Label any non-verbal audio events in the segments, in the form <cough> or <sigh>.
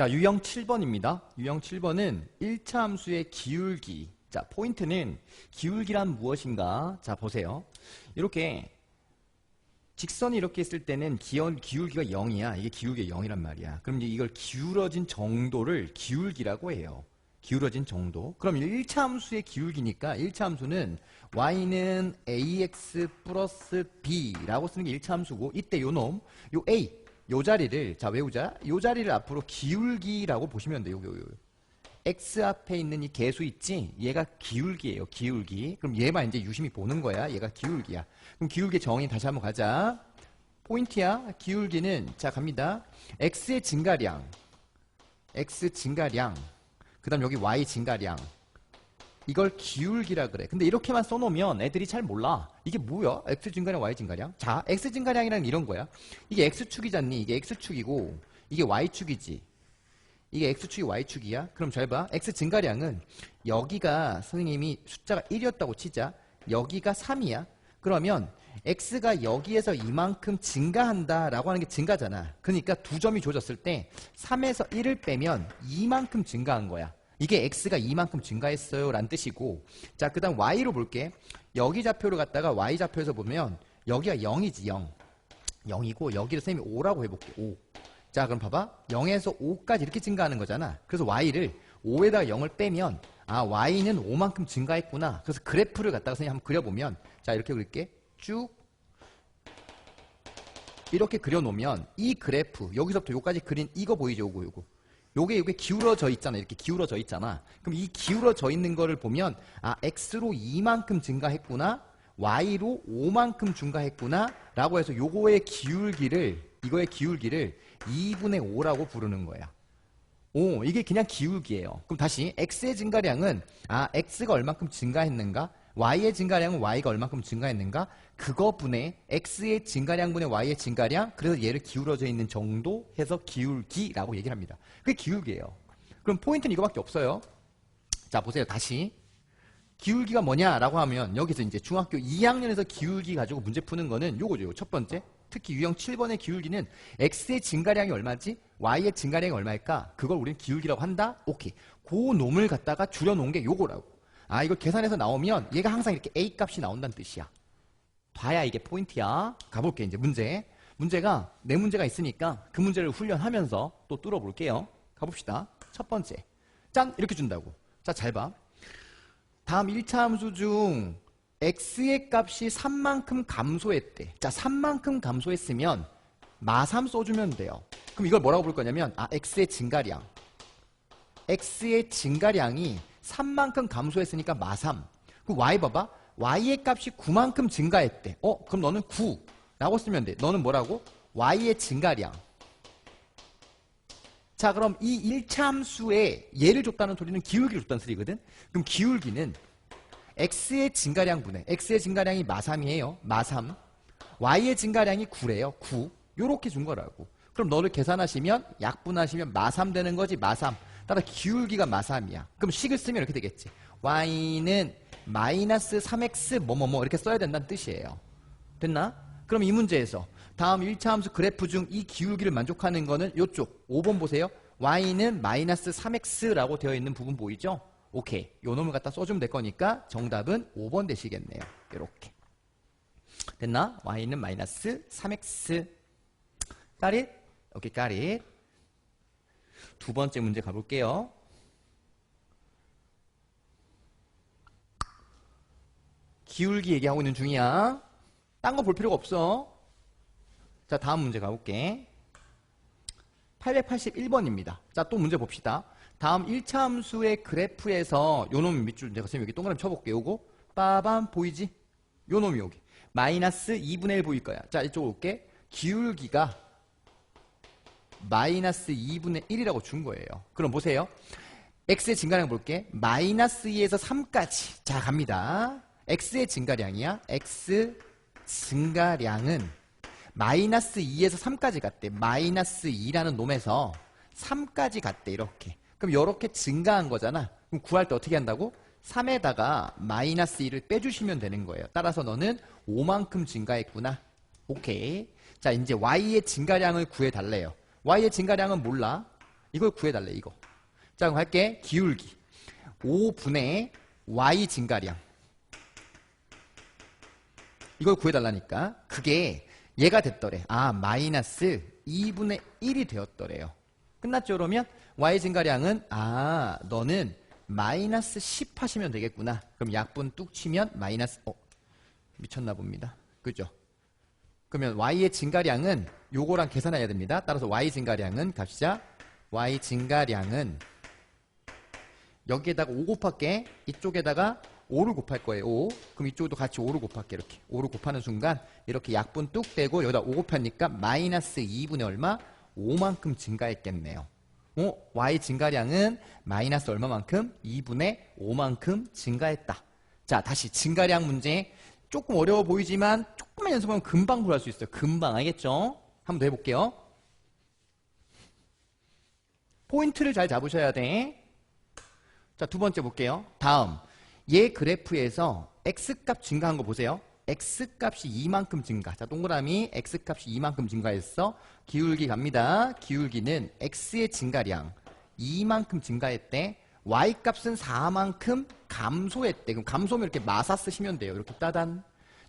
자, 유형 7번입니다. 유형 7번은 1차 함수의 기울기. 자, 포인트는 기울기란 무엇인가? 자, 보세요. 이렇게 직선이 이렇게 있을 때는 기온, 기울기가 0이야. 이게 기울기가 0이란 말이야. 그럼 이제 이걸 기울어진 정도를 기울기라고 해요. 기울어진 정도. 그럼 1차 함수의 기울기니까 1차 함수는 y는 ax 플러스 b라고 쓰는 게 1차 함수고 이때 요 놈, 요 a, 요 자리를 자 외우자. 요 자리를 앞으로 기울기라고 보시면 돼요. 요, 요, 요. x 앞에 있는 이 개수 있지? 얘가 기울기예요. 기울기. 그럼 얘만 이제 유심히 보는 거야. 얘가 기울기야. 그럼 기울기 정의 다시 한번 가자. 포인트야. 기울기는 자 갑니다. x의 증가량. x 증가량. 그다음 여기 y 증가량. 이걸 기울기라 그래. 근데 이렇게만 써놓으면 애들이 잘 몰라. 이게 뭐야? x 증가량, y 증가량? 자, x 증가량이란 이런 거야. 이게 x축이잖니. 이게 x축이고 이게 y축이지. 이게 x축이 y축이야? 그럼 잘 봐. x 증가량은 여기가 선생님이 숫자가 1이었다고 치자. 여기가 3이야. 그러면 x가 여기에서 이만큼 증가한다라고 하는 게 증가잖아. 그러니까 두 점이 조졌을 때 3에서 1을 빼면 이만큼 증가한 거야. 이게 x가 이만큼 증가했어요 라는 뜻이고 자 그 다음 y로 볼게. 여기 좌표를 갖다가 y 좌표에서 보면 여기가 0이지 0 0이고 여기를 선생님이 5라고 해볼게 5 자 그럼 봐봐. 0에서 5까지 이렇게 증가하는 거잖아. 그래서 y를 5에다가 0을 빼면 아 y는 5만큼 증가했구나. 그래서 그래프를 갖다가 선생님 한번 그려보면 자 이렇게 그릴게. 쭉. 이렇게 그려놓으면 이 그래프 여기서부터 여기까지 그린 이거 보이죠? 요거 요거 요게 요게 기울어져 있잖아. 이렇게 기울어져 있잖아. 그럼 이 기울어져 있는 거를 보면 아 x로 2만큼 증가했구나 y로 5만큼 증가했구나 라고 해서 요거의 기울기를 이거의 기울기를 2분의 5라고 부르는 거야. 오 이게 그냥 기울기예요. 그럼 다시 x의 증가량은 아 x가 얼만큼 증가했는가 y의 증가량은 y가 얼만큼 증가했는가? 그거 분의 x의 증가량분의 y의 증가량 그래서 얘를 기울어져 있는 정도 해서 기울기라고 얘기를 합니다. 그게 기울기예요. 그럼 포인트는 이거밖에 없어요. 자 보세요 다시. 기울기가 뭐냐라고 하면 여기서 이제 중학교 2학년에서 기울기 가지고 문제 푸는 거는 요거죠. 요첫 번째. 특히 유형 7번의 기울기는 x의 증가량이 얼마지? y의 증가량이 얼마일까? 그걸 우리는 기울기라고 한다? 오케이. 그 놈을 갖다가 줄여놓은 게 요거라고 아 이걸 계산해서 나오면 얘가 항상 이렇게 a 값이 나온다는 뜻이야. 봐야 이게 포인트야. 가볼게 이제 문제. 문제가 네 문제가 있으니까 그 문제를 훈련하면서 또 뚫어볼게요. 가봅시다. 첫 번째. 짠! 이렇게 준다고. 자 잘 봐. 다음 1차 함수 중 x의 값이 3만큼 감소했대. 자 3만큼 감소했으면 마3 써주면 돼요. 그럼 이걸 뭐라고 부를 거냐면 아 x의 증가량. X의 증가량이 3만큼 감소했으니까 마3 그 y 봐봐. Y의 값이 9만큼 증가했대. 어 그럼 너는 9 라고 쓰면 돼. 너는 뭐라고? y의 증가량. 자 그럼 이 1차 함수에 얘를 줬다는 소리는 기울기를 줬다는 소리거든? 그럼 기울기는 x의 증가량분의 x의 증가량이 마3이에요. 마3 y의 증가량이 9래요. 9 요렇게 준 거라고. 그럼 너를 계산하시면 약분하시면 마3 되는 거지 마3 따라 기울기가 마3이야. 그럼 식을 쓰면 이렇게 되겠지. y는 마이너스 3x 뭐뭐뭐 이렇게 써야 된다는 뜻이에요. 됐나? 그럼 이 문제에서 다음 1차 함수 그래프 중 이 기울기를 만족하는 거는 요쪽 5번 보세요. y는 마이너스 3x라고 되어 있는 부분 보이죠? 오케이. 요 놈을 갖다 써주면 될 거니까 정답은 5번 되시겠네요. 이렇게. 됐나? y는 마이너스 3x 까릿? 오케이 까릿 두 번째 문제 가볼게요. 기울기 얘기하고 있는 중이야. 딴 거 볼 필요가 없어. 자 다음 문제 가볼게. 881번입니다. 자 또 문제 봅시다. 다음 1차 함수의 그래프에서 요 놈 밑줄 내가 선생님 여기 동그라미 쳐볼게요 요거. 빠밤 보이지? 요 놈이 여기. 마이너스 2분의 1 보일 거야. 자 이쪽 올게. 기울기가 마이너스 2분의 1이라고 준 거예요. 그럼 보세요. X의 증가량 볼게. 마이너스 2에서 3까지. 자 갑니다. X의 증가량이야. X 증가량은 마이너스 2에서 3까지 갔대. 마이너스 2라는 놈에서 3까지 갔대 이렇게. 그럼 이렇게 증가한 거잖아. 그럼 구할 때 어떻게 한다고? 3에다가 마이너스 2를 빼주시면 되는 거예요. 따라서 너는 5만큼 증가했구나. 오케이. 자 이제 y의 증가량을 구해달래요 y의 증가량은 몰라 이걸 구해달래 이거. 자 그럼 할게 기울기 5분의 y 증가량 이걸 구해달라니까 그게 얘가 됐더래. 아 마이너스 2분의 1이 되었더래요. 끝났죠 그러면 y 증가량은 아 너는 마이너스 10 하시면 되겠구나. 그럼 약분 뚝 치면 마이너스 어 미쳤나 봅니다. 그죠? 그러면 y의 증가량은 요거랑 계산해야 됩니다. 따라서 y 증가량은 갑시다. y 증가량은 여기에다가 5 곱할게. 이쪽에다가 5를 곱할 거예요. 5. 그럼 이쪽도 같이 5를 곱할게. 이렇게. 5를 곱하는 순간 이렇게 약분 뚝 떼고 여기다 5 곱하니까 마이너스 2분의 얼마? 5만큼 증가했겠네요. 어? y 증가량은 마이너스 얼마만큼? 2분의 5만큼 증가했다. 자, 다시 증가량 문제. 조금 어려워 보이지만 조금만 연습하면 금방 구할 수 있어요. 금방 알겠죠? 한번 더 해볼게요. 포인트를 잘 잡으셔야 돼. 자, 두 번째 볼게요. 다음. 얘 그래프에서 x값 증가한 거 보세요. x값이 이만큼 증가. 자, 동그라미 x값이 이만큼 증가했어. 기울기 갑니다. 기울기는 x의 증가량 이만큼 증가했대. y값은 4만큼 감소했대. 그럼 감소면 이렇게 마사 쓰시면 돼요. 이렇게 따단.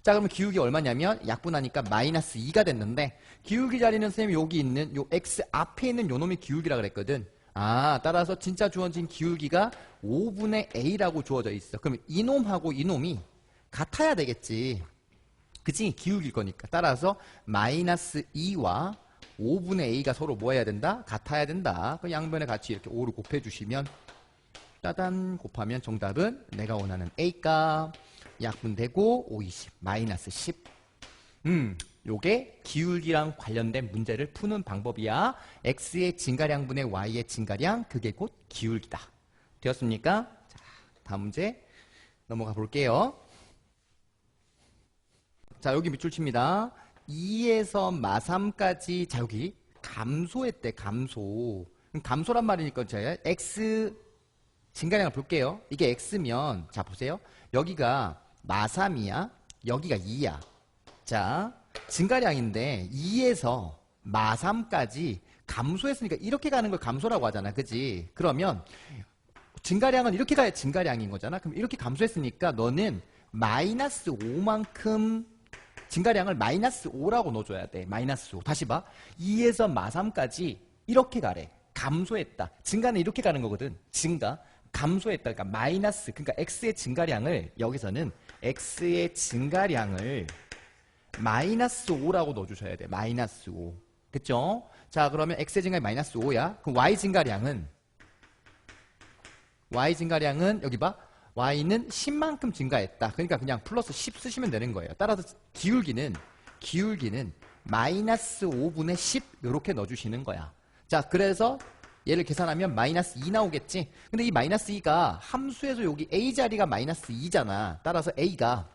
자, 그러면 기울기 얼마냐면 약분하니까 마이너스 2가 됐는데 기울기 자리는 선생님이 여기 있는 요 x 앞에 있는 요 놈이 기울기라 그랬거든. 아, 따라서 진짜 주어진 기울기가 5분의 a라고 주어져 있어. 그럼 이놈하고 이놈이 같아야 되겠지. 그치? 기울기일 거니까. 따라서 마이너스 2와 5분의 a가 서로 뭐 해야 된다? 같아야 된다. 그 양변에 같이 이렇게 5를 곱해주시면 따단 곱하면 정답은 내가 원하는 a값 약분되고 5, 20 마이너스 10 음, 요게 기울기랑 관련된 문제를 푸는 방법이야. x의 증가량분의 y의 증가량, 그게 곧 기울기다. 되었습니까? 자, 다음 문제 넘어가 볼게요. 자, 여기 밑줄 칩니다. 2에서 마3까지, 자, 여기 감소했대, 감소. 그럼 감소란 말이니까 제가 x 증가량을 볼게요. 이게 x면, 자, 보세요. 여기가 마3이야, 여기가 2야. 자, 증가량인데 2에서 마3까지 감소했으니까 이렇게 가는 걸 감소라고 하잖아. 그지? 그러면 증가량은 이렇게 가야 증가량인 거잖아. 그럼 이렇게 감소했으니까 너는 마이너스 5만큼 증가량을 마이너스 5라고 넣어줘야 돼. 마이너스 5. 다시 봐. 2에서 마3까지 이렇게 가래. 감소했다. 증가는 이렇게 가는 거거든. 증가. 감소했다. 그러니까 마이너스. 그러니까 x의 증가량을 여기서는 x의 증가량을 마이너스 5라고 넣어주셔야 돼. 마이너스 5. 그쵸? 자, 그러면 x의 증가량이 마이너스 5야. 그럼 y 증가량은 y 증가량은 여기 봐. y는 10만큼 증가했다. 그러니까 그냥 플러스 10 쓰시면 되는 거예요. 따라서 기울기는 기울기는 마이너스 5분의 10 이렇게 넣어주시는 거야. 자, 그래서 얘를 계산하면 마이너스 2 나오겠지? 근데 이 마이너스 2가 함수에서 여기 a 자리가 마이너스 2잖아. 따라서 a가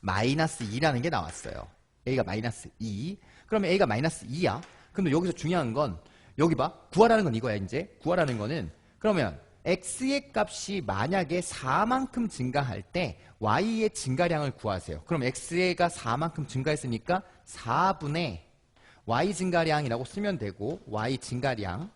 마이너스 2라는 게 나왔어요. a가 마이너스 2. 그러면 a가 마이너스 2야. 근데 여기서 중요한 건 여기 봐. 구하라는 건 이거야 이제. 구하라는 거는 그러면 x의 값이 만약에 4만큼 증가할 때 y의 증가량을 구하세요. 그럼 x가 4만큼 증가했으니까 4분의 y 증가량이라고 쓰면 되고 y 증가량.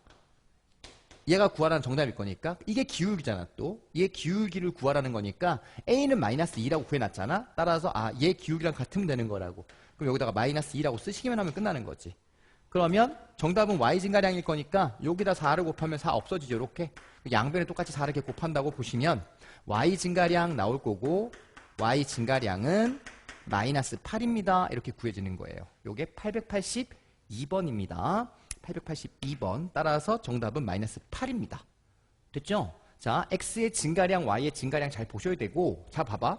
얘가 구하라는 정답일 거니까 이게 기울기잖아 또. 얘 기울기를 구하라는 거니까 a는 마이너스 2라고 구해놨잖아. 따라서 아 얘 기울기랑 같으면 되는 거라고. 그럼 여기다가 마이너스 2라고 쓰시기만 하면 끝나는 거지. 그러면 정답은 y 증가량일 거니까 여기다 4를 곱하면 4 없어지죠 이렇게. 양변에 똑같이 4를 이렇게 곱한다고 보시면 y 증가량 나올 거고 y 증가량은 마이너스 8입니다 이렇게 구해지는 거예요 요게 882번입니다 882번 따라서 정답은 마이너스 8입니다. 됐죠? 자, x의 증가량, y의 증가량 잘 보셔야 되고 자, 봐봐.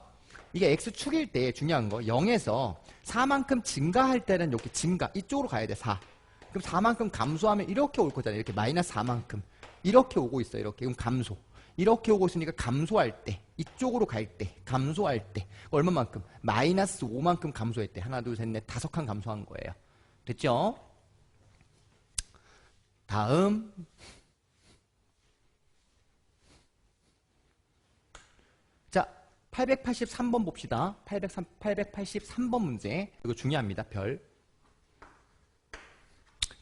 이게 x축일 때 중요한 거 0에서 4만큼 증가할 때는 이렇게 증가, 이쪽으로 가야 돼, 4. 그럼 4만큼 감소하면 이렇게 올 거잖아요. 이렇게 마이너스 4만큼. 이렇게 오고 있어요, 이렇게. 그럼 감소. 이렇게 오고 있으니까 감소할 때, 이쪽으로 갈 때, 감소할 때 얼마만큼? 마이너스 5만큼 감소했대. 하나, 둘, 셋, 넷, 다섯 칸 감소한 거예요. 됐죠? 다음 자 883번 봅시다 803, 883번 문제 이거 중요합니다 별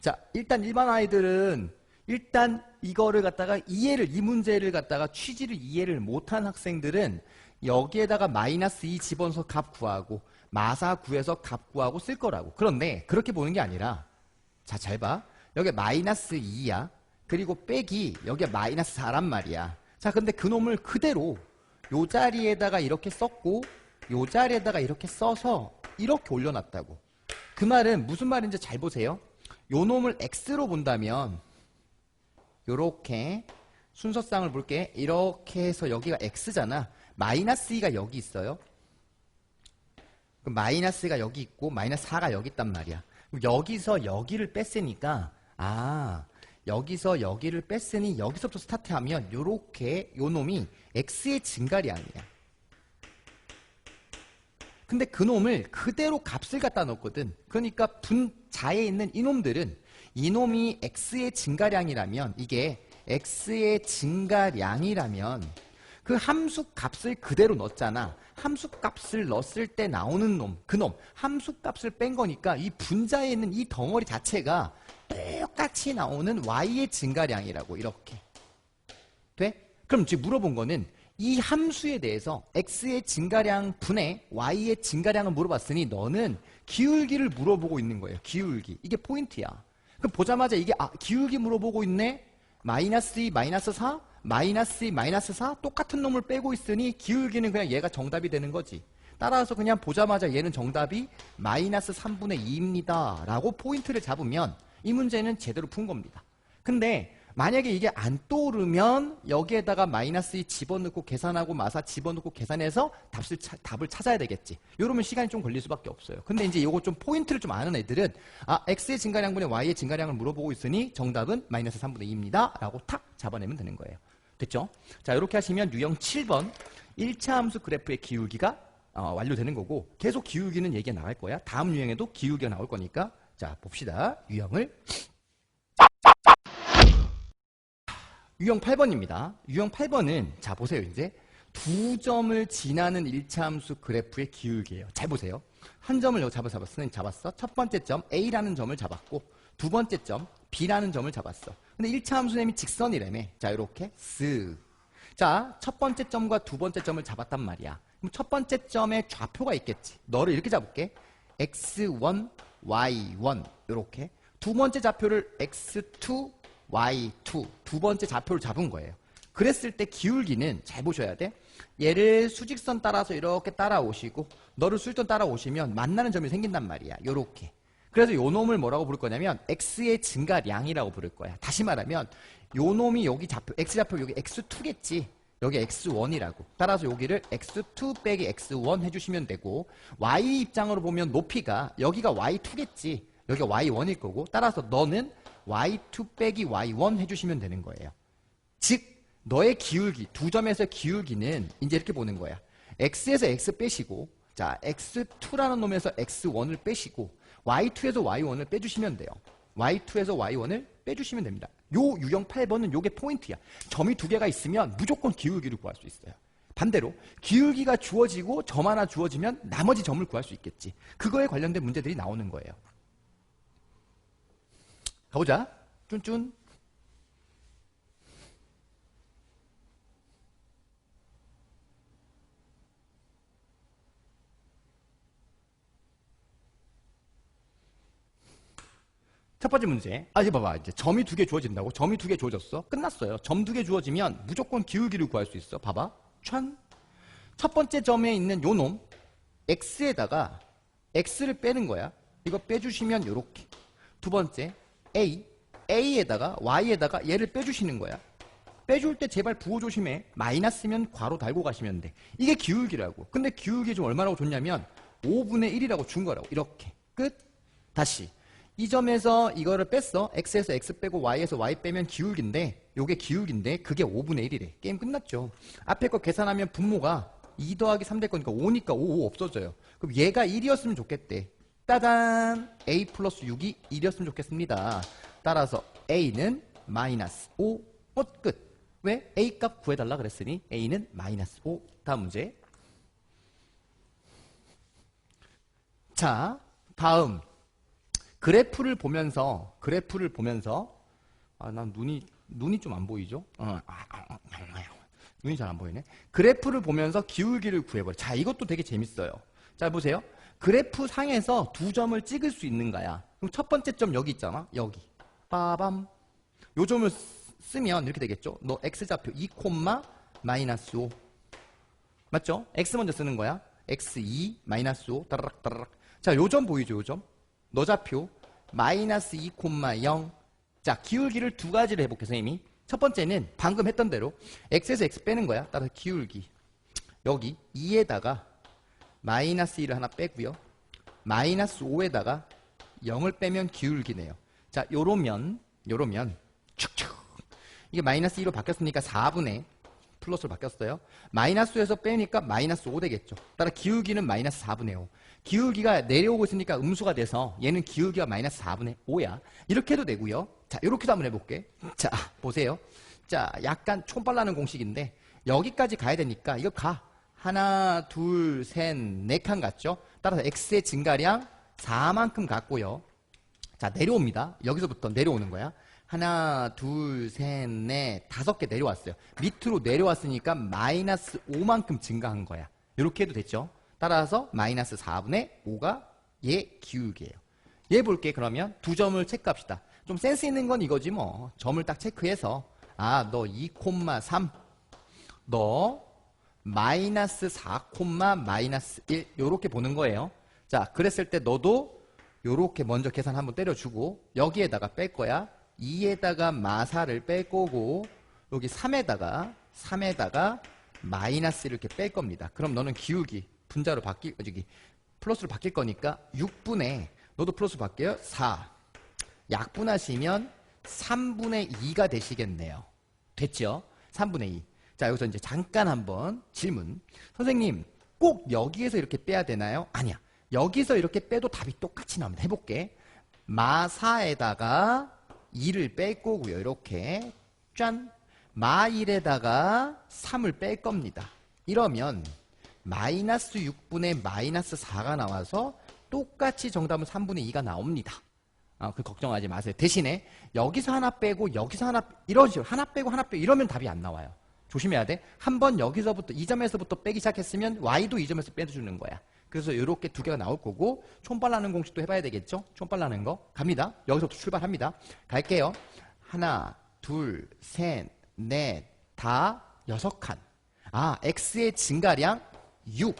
자 일단 일반 아이들은 일단 이거를 갖다가 이해를 이 문제를 갖다가 취지를 이해를 못한 학생들은 여기에다가 마이너스 2 집어넣어서 값 구하고 마사 구해서 값 구하고 쓸 거라고. 그런데 그렇게 보는 게 아니라 자, 잘 봐. 여기 마이너스 2야. 그리고 빼기 여기에 마이너스 4란 말이야. 자, 근데 그놈을 그대로 요 자리에다가 이렇게 썼고 요 자리에다가 이렇게 써서 이렇게 올려놨다고. 그 말은 무슨 말인지 잘 보세요. 요 놈을 x로 본다면 요렇게 순서상을 볼게. 이렇게 해서 여기가 x잖아. 마이너스 2가 여기 있어요. 그럼 마이너스가 여기 있고 마이너스 4가 여기 있단 말이야. 여기서 여기를 뺐으니까 아 여기서 여기를 뺐으니 여기서부터 스타트하면 요렇게 요 놈이 x의 증가량이야. 근데 그 놈을 그대로 값을 갖다 넣었거든. 그러니까 분자에 있는 이놈들은 이놈이 x의 증가량이라면 이게 x의 증가량이라면 그 함수 값을 그대로 넣었잖아. 함수 값을 넣었을 때 나오는 놈, 그 놈, 함수 값을 뺀 거니까 이 분자에 있는 이 덩어리 자체가 똑같이 나오는 y의 증가량이라고 이렇게. 돼? 그럼 지금 물어본 거는 이 함수에 대해서 x의 증가량 분의 y의 증가량을 물어봤으니 너는 기울기를 물어보고 있는 거예요. 기울기. 이게 포인트야. 그럼 보자마자 이게 아, 기울기 물어보고 있네? 마이너스 2, 마이너스 4? 마이너스 2, 마이너스 4? 똑같은 놈을 빼고 있으니 기울기는 그냥 얘가 정답이 되는 거지. 따라서 그냥 보자마자 얘는 정답이 마이너스 3분의 2입니다. 라고 포인트를 잡으면 이 문제는 제대로 푼 겁니다. 근데 만약에 이게 안 떠오르면 여기에다가 마이너스 2 집어넣고 계산하고 마사 집어넣고 계산해서 답을, 차, 답을 찾아야 되겠지. 이러면 시간이 좀 걸릴 수밖에 없어요. 근데 이제 이거 좀 포인트를 좀 아는 애들은 아 x의 증가량분의 y의 증가량을 물어보고 있으니 정답은 마이너스 3분의 2입니다. 라고 탁 잡아내면 되는 거예요. 됐죠? 자 이렇게 하시면 유형 7번 1차 함수 그래프의 기울기가 어, 완료되는 거고 계속 기울기는 얘기가 나갈 거야. 다음 유형에도 기울기가 나올 거니까 자 봅시다. 유형을 유형 8번입니다. 유형 8번은 자 보세요 이제 두 점을 지나는 1차 함수 그래프의 기울기예요. 잘 보세요. 한 점을 잡아 잡았으니 잡았어. 첫 번째 점 A라는 점을 잡았고 두 번째 점 B라는 점을 잡았어. 근데 1차 함수nem이 직선이라며. 자 이렇게 쓱. 자, 첫 번째 점과 두 번째 점을 잡았단 말이야. 그럼 첫 번째 점에 좌표가 있겠지. 너를 이렇게 잡을게. x1, y1 이렇게. 두 번째 좌표를 x2, y2 두 번째 좌표를 잡은 거예요. 그랬을 때 기울기는 잘 보셔야 돼. 얘를 수직선 따라서 이렇게 따라오시고 너를 수직선 따라오시면 만나는 점이 생긴단 말이야. 요렇게. 그래서 요 놈을 뭐라고 부를 거냐면 x의 증가량이라고 부를 거야. 다시 말하면 요 놈이 여기 좌표 x 좌표 여기 x2겠지. 여기 x1이라고. 따라서 여기를 x2 빼기 x1 해주시면 되고 y 입장으로 보면 높이가 여기가 y2겠지. 여기가 y1일 거고 따라서 너는 y2 빼기 y1 해주시면 되는 거예요. 즉 너의 기울기 두 점에서 기울기는 이제 이렇게 보는 거야. x에서 x 빼시고 자 x2라는 놈에서 x1을 빼시고 y2에서 y1을 빼주시면 돼요. y2에서 y1을 빼주시면 됩니다. 요 유형 8번은 요게 포인트야. 점이 두 개가 있으면 무조건 기울기를 구할 수 있어요. 반대로 기울기가 주어지고 점 하나 주어지면 나머지 점을 구할 수 있겠지. 그거에 관련된 문제들이 나오는 거예요. 가보자. 쭌쭌. 첫 번째 문제. 아, 이제 봐봐. 이제 점이 두 개 주어진다고? 점이 두 개 주어졌어? 끝났어요. 점 두 개 주어지면 무조건 기울기를 구할 수 있어. 봐봐. 천. 첫 번째 점에 있는 요 놈, x에다가 x를 빼는 거야. 이거 빼주시면 요렇게. 두 번째, a. a에다가 y에다가 얘를 빼주시는 거야. 빼줄 때 제발 부호 조심해. 마이너스면 괄호 달고 가시면 돼. 이게 기울기라고. 근데 기울기 좀 얼마라고 줬냐면 5분의 1이라고 준 거라고. 이렇게. 끝. 다시. 이 점에서 이거를 뺐어. x에서 x 빼고 y에서 y 빼면 기울기인데 요게 기울기인데 그게 5분의 1이래. 게임 끝났죠. 앞에 거 계산하면 분모가 2 더하기 3 될 거니까 5니까 5, 5 없어져요. 그럼 얘가 1이었으면 좋겠대. 따단! a 플러스 6이 1이었으면 좋겠습니다. 따라서 a는 마이너스 5. 어, 끝. 왜? a 값 구해달라 그랬으니 a는 마이너스 5. 다음 문제. 자, 다음. 그래프를 보면서, 그래프를 보면서 아, 난 눈이, 눈이 좀 안 보이죠? 어, 아, 아, 아, 아, 눈이 잘 안 보이네. 그래프를 보면서 기울기를 구해버려. 자, 이것도 되게 재밌어요. 자, 보세요. 그래프 상에서 두 점을 찍을 수 있는 거야. 그럼 첫 번째 점 여기 있잖아. 여기. 빠밤. 요 점을 쓰- 쓰면 이렇게 되겠죠. 너 x좌표 2, 마이너스 5. 맞죠? x 먼저 쓰는 거야. x2 마이너스 5 따라락 따라락. 자, 요점 보이죠? 요 점. 너 좌표 마이너스 2,0. 자, 기울기를 두 가지를 해볼게 선생님이. 첫 번째는 방금 했던 대로 x에서 x 빼는 거야. 따라서 기울기. 여기 2에다가 마이너스 1을 하나 빼고요. 마이너스 5에다가 0을 빼면 기울기네요. 자, 요러면 요러면 축축. 이게 마이너스 2로 바뀌었으니까 4분의 플러스로 바뀌었어요. 마이너스 5에서 빼니까 마이너스 5 되겠죠. 따라 기울기는 마이너스 4분의 5. 기울기가 내려오고 있으니까 음수가 돼서 얘는 기울기가 마이너스 4분의 5야. 이렇게 해도 되고요. 자, 이렇게도 한번 해볼게. 자, 보세요. 자, 약간 촌빨라는 공식인데 여기까지 가야 되니까 이거 가. 하나, 둘, 셋, 네칸 갔죠? 따라서 x의 증가량 4만큼 갔고요. 자, 내려옵니다. 여기서부터 내려오는 거야. 하나, 둘, 셋, 넷, 다섯 개 내려왔어요. 밑으로 내려왔으니까 마이너스 5만큼 증가한 거야. 이렇게 해도 됐죠? 따라서 마이너스 4분의 5가 얘 기울기예요. 얘 볼게 그러면 두 점을 체크합시다. 좀 센스 있는 건 이거지 뭐. 점을 딱 체크해서 아, 너 2,3. 너 마이너스 4, 마이너스 1 요렇게 보는 거예요. 자, 그랬을 때 너도 요렇게 먼저 계산 한번 때려주고 여기에다가 뺄 거야. 2에다가 마사를 뺄 거고 여기 3에다가 3에다가 마이너스 이렇게 뺄 겁니다. 그럼 너는 기울기 분자로 바뀔 저기 플러스로 바뀔 거니까 6분의 너도 플러스 바뀌어요. 4 약분하시면 3분의 2가 되시겠네요. 됐죠? 3분의 2. 자, 여기서 이제 잠깐 한번 질문. 선생님, 꼭 여기에서 이렇게 빼야 되나요? 아니야. 여기서 이렇게 빼도 답이 똑같이 나옵니다. 해볼게. 마사에다가 2를 뺄 거고요. 이렇게. 짠. 마1에다가 3을 뺄 겁니다. 이러면 마이너스 6분의 마이너스 4가 나와서 똑같이 정답은 3분의 2가 나옵니다. 아, 그 걱정하지 마세요. 대신에 여기서 하나 빼고 여기서 하나 이런 식으로 하나 빼고 하나 빼고 이러면 답이 안 나와요. 조심해야 돼. 한 번 여기서부터 이 점에서부터 빼기 시작했으면 y도 이 점에서 빼주는 거야. 그래서 이렇게 두 개가 나올 거고 촌빨라는 공식도 해봐야 되겠죠? 촌빨라는 거 갑니다. 여기서부터 출발합니다. 갈게요. 하나, 둘, 셋, 넷, 다 여섯 칸. 아, x의 증가량 6.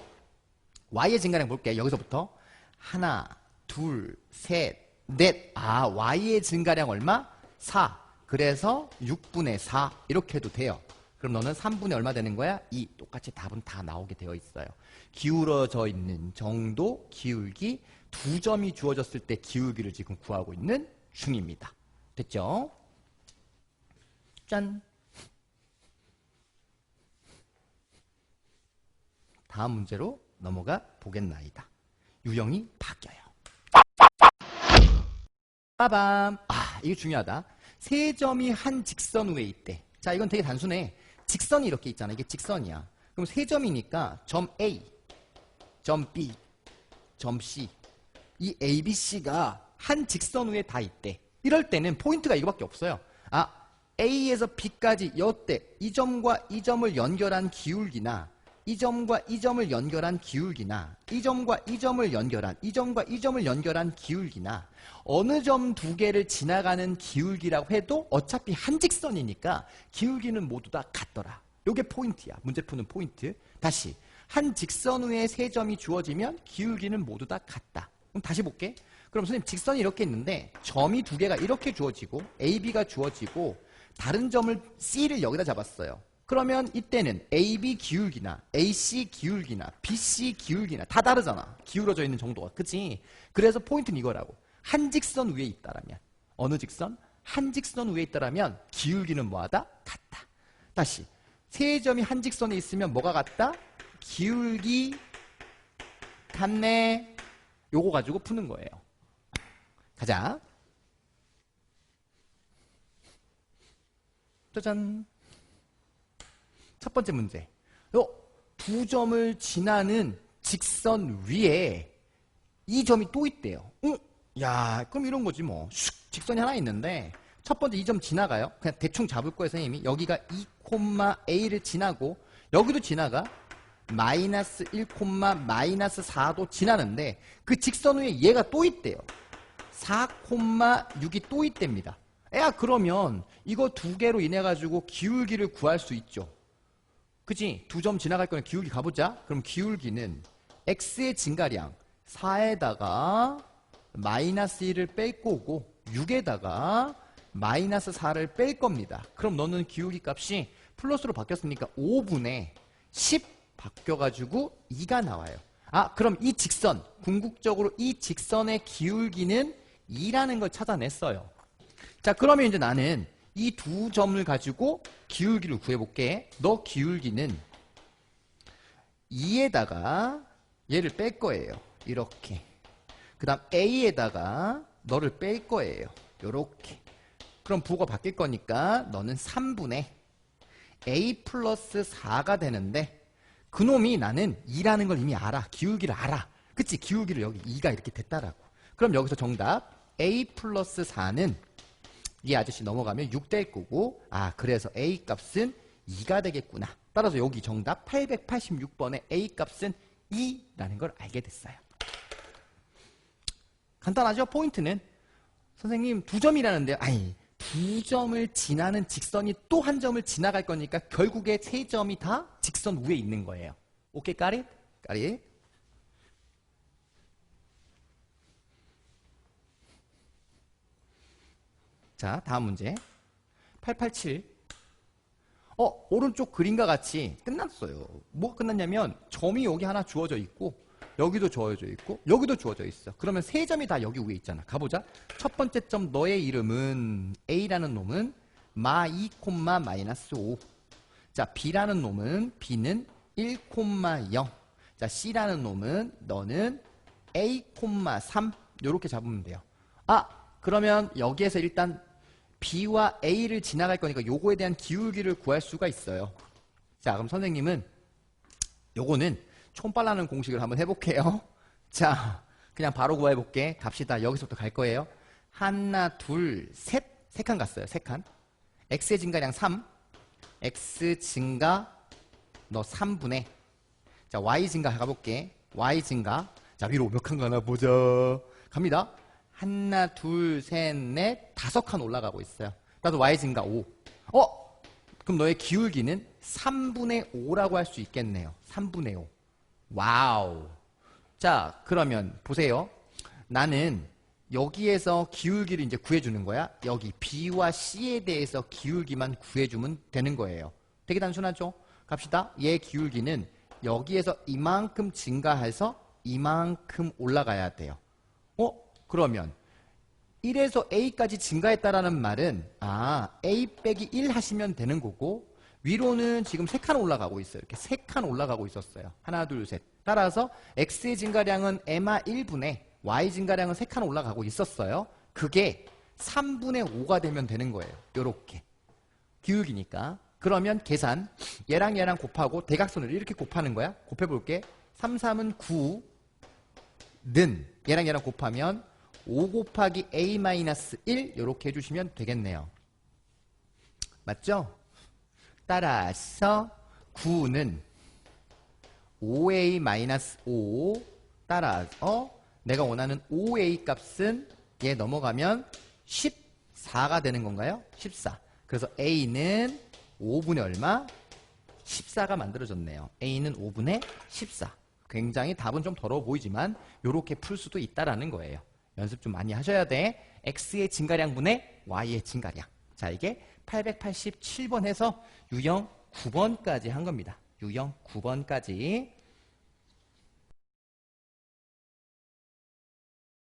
y의 증가량 볼게요. 여기서부터 하나, 둘, 셋, 넷. 아, y의 증가량 얼마? 4. 그래서 6분의 4 이렇게 해도 돼요. 그럼 너는 3분의 얼마 되는 거야? 2. 똑같이 답은 다 나오게 되어 있어요. 기울어져 있는 정도, 기울기 두 점이 주어졌을 때 기울기를 지금 구하고 있는 중입니다. 됐죠? 짠. 다음 문제로 넘어가 보겠나이다. 유형이 바뀌어요. 빠밤. 아, 이게 중요하다. 세 점이 한 직선 위에 있대. 자, 이건 되게 단순해. 직선이 이렇게 있잖아. 이게 직선이야. 그럼 세 점이니까 점 A, 점 B, 점 C. 이 A, B, C가 한 직선 위에 다 있대. 이럴 때는 포인트가 이거밖에 없어요. 아, A에서 B까지 여때 이 점과 이 점을 연결한 기울기나 이 점과 이 점을 연결한 기울기나 이 점과 이 점을 연결한 이 점과 이 점을 연결한 기울기나 어느 점 두 개를 지나가는 기울기라고 해도 어차피 한 직선이니까 기울기는 모두 다 같더라. 요게 포인트야. 문제 푸는 포인트. 다시 한 직선 위에 세 점이 주어지면 기울기는 모두 다 같다. 그럼 다시 볼게. 그럼 선생님 직선이 이렇게 있는데 점이 두 개가 이렇게 주어지고 A, B가 주어지고 다른 점을 C를 여기다 잡았어요. 그러면 이때는 AB 기울기나 AC 기울기나 BC 기울기나 다 다르잖아. 기울어져 있는 정도가. 그치? 그래서 포인트는 이거라고. 한 직선 위에 있다라면. 어느 직선? 한 직선 위에 있다라면 기울기는 뭐하다? 같다. 다시. 세 점이 한 직선에 있으면 뭐가 같다? 기울기 같네. 요거 가지고 푸는 거예요. 가자. 짜잔. 첫 번째 문제. 요두 점을 지나는 직선 위에 이 점이 또 있대요. 어? 야, 그럼 이런 거지 뭐. 슉, 직선이 하나 있는데 첫 번째 이 점 지나가요. 그냥 대충 잡을 거예요, 선생님이. 여기가 2,a를 지나고 여기도 지나가. 마이너스 1, 마이너스 4도 지나는데 그 직선 위에 얘가 또 있대요. 4,6이 또 있답니다. 야 그러면 이거 두 개로 인해 가지고 기울기를 구할 수 있죠. 그지? 두점 지나갈 거는 기울기 가보자. 그럼 기울기는 x의 증가량 4에다가 마이너스 1을 뺄 거고 6에다가 마이너스 4를 뺄 겁니다. 그럼 너는 기울기 값이 플러스로 바뀌었으니까 5분의 10 바뀌어가지고 2가 나와요. 아 그럼 이 직선 궁극적으로 이 직선의 기울기는 2라는 걸 찾아냈어요. 자 그러면 이제 나는 이 두 점을 가지고 기울기를 구해볼게. 너 기울기는 2에다가 얘를 뺄 거예요. 이렇게. 그 다음 A에다가 너를 뺄 거예요. 요렇게. 그럼 부호가 바뀔 거니까 너는 3분의 A 플러스 4가 되는데 그놈이 나는 2라는 걸 이미 알아. 기울기를 알아. 그치? 기울기를 여기 2가 이렇게 됐다라고. 그럼 여기서 정답 A 플러스 4는 이 아저씨 넘어가면 6 될 거고 아 그래서 A 값은 2가 되겠구나. 따라서 여기 정답 886번의 A 값은 2라는 걸 알게 됐어요. 간단하죠? 포인트는 선생님 두 점이라는데요. 아니 두 점을 지나는 직선이 또 한 점을 지나갈 거니까 결국에 세 점이 다 직선 위에 있는 거예요. 오케이 까리? 까리? 자, 다음 문제. 887. 어, 오른쪽 그림과 같이 끝났어요. 뭐 끝났냐면 점이 여기 하나 주어져 있고 여기도 주어져 있고 여기도 주어져 있어. 그러면 세 점이 다 여기 위에 있잖아. 가보자. 첫 번째 점 너의 이름은 A라는 놈은 마 2, 마이너스 5. 자, B라는 놈은 B는 1, 0. 자, C라는 놈은 너는 A, 3 이렇게 잡으면 돼요. 아, 그러면 여기에서 일단 B와 A를 지나갈 거니까 요거에 대한 기울기를 구할 수가 있어요. 자, 그럼 선생님은 요거는 촌빨라는 공식을 한번 해볼게요. <laughs> 자, 그냥 바로 구해볼게. 갑시다. 여기서부터 갈 거예요. 하나, 둘, 셋. 세 칸 갔어요. 세 칸. X의 증가량 3. X 증가, 너 3분의. 자, Y 증가 가볼게. Y 증가. 자, 위로 몇 칸 가나 보자. 갑니다. 하나, 둘, 셋, 넷, 다섯 칸 올라가고 있어요. 나도 y 증가 5. 어? 그럼 너의 기울기는 3분의 5라고 할 수 있겠네요. 3분의 5. 와우. 자, 그러면 보세요. 나는 여기에서 기울기를 이제 구해주는 거야. 여기 B와 C에 대해서 기울기만 구해주면 되는 거예요. 되게 단순하죠? 갑시다. 얘 기울기는 여기에서 이만큼 증가해서 이만큼 올라가야 돼요. 어? 그러면 1에서 A까지 증가했다라는 말은 아 A 빼기 1 하시면 되는 거고 위로는 지금 3칸 올라가고 있어요. 이렇게 3칸 올라가고 있었어요. 하나 둘 셋. 따라서 X의 증가량은 M마 1분의 Y 증가량은 3칸 올라가고 있었어요. 그게 3분의 5가 되면 되는 거예요. 요렇게. 기울기니까. 그러면 계산 얘랑 얘랑 곱하고 대각선을 이렇게 곱하는 거야. 곱해볼게. 3, 3은 9는 얘랑 얘랑 곱하면 5 곱하기 a-1 이렇게 해주시면 되겠네요. 맞죠? 따라서 9는 5a-5 따라서 내가 원하는 5a 값은 얘 넘어가면 14가 되는 건가요? 14. 그래서 a는 5분의 얼마? 14가 만들어졌네요. a는 5분의 14. 굉장히 답은 좀 더러워 보이지만 이렇게 풀 수도 있다라는 거예요. 연습 좀 많이 하셔야 돼. X의 증가량분의 Y의 증가량. 자, 이게 887번 해서 유형 9번까지 한 겁니다. 유형 9번까지.